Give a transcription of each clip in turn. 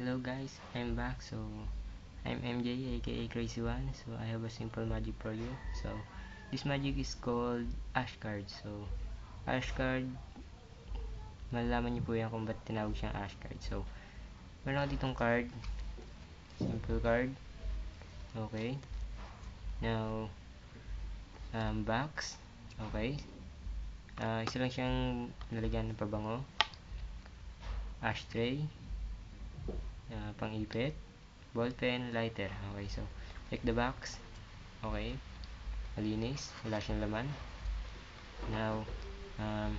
Hello guys, I'm back. So, I'm MJ aka Crazy One. So, I have a simple magic for you. So, this magic is called Ash Card. So, Ash Card, malalaman niyo po yan kung ba't tinawag siyang Ash Card. So, meron ako ditong card. Simple card. Okay. Now, um, box. Okay. Uh, isa lang siyang nalagyan ng pabango. Ashtray uh, pang-ipit, ballpen, lighter. Okay, so, check the box. Okay, malinis, wala siyang laman. Now, um,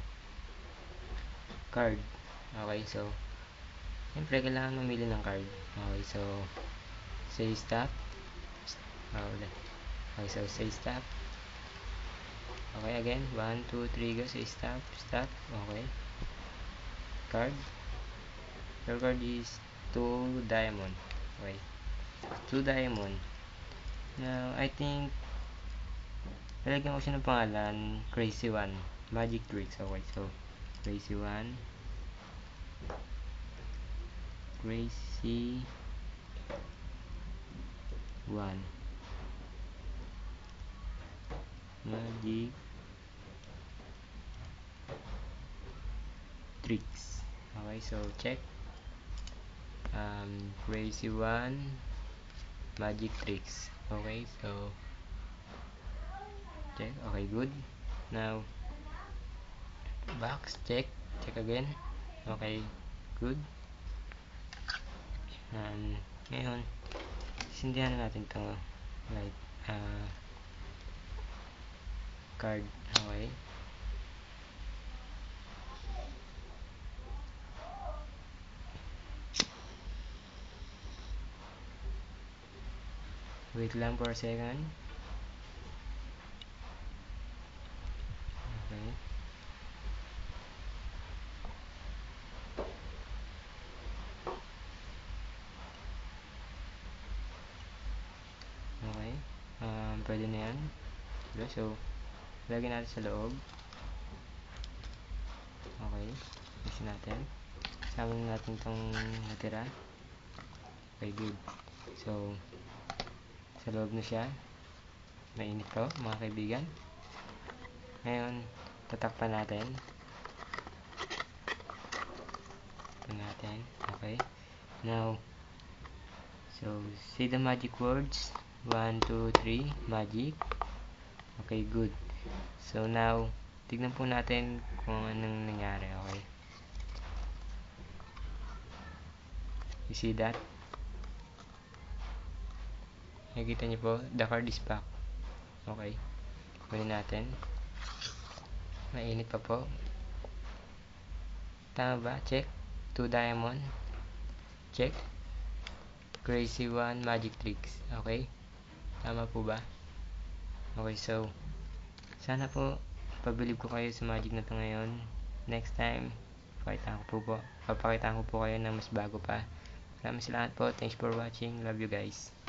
card. Okay, so, siyempre, kailangan mamili ng card. Okay, so, say stop. Oh, okay, so, say stop. Okay, again, 1, 2, 3, go, say stop, stop. Okay. Card. Your card is 2 diamond. Okay 2 diamond. Now I think lalagyan ko siya ng pangalan crazy one. Magic tricks okay so crazy one. Crazy one. Magic tricks. Okay so check um, crazy one magic tricks. Okay so check. Okay good. Now box check. Check again. Okay good. Um, ngayon sindihan natin to like uh, card. Okay wait lang for a second. Okay. Okay. Um, pwede na yan. So lagyan natin sa loob. Okay. Mix natin. Sama natin itong natira? Okay good. So sa loob na siya. Mainit to mga kaibigan. Ngayon tatakpan natin. Tatakpan natin. Okay. Now so say the magic words. 1, 2, 3 magic. Okay good. So now tignan po natin kung anong nangyari okay? You see that nakikita niyo po the card is back. Okay. Kunin natin. Mainit pa po. Tama ba? Check. 2 diamond. Check. Crazy one magic tricks. Okay. Tama po ba? Okay so sana po pabilib ko kayo sa magic na to ngayon. Next time papakita ko po po papakita ko po kayo ng mas bago pa. Maraming salamat po. Thanks for watching. Love you guys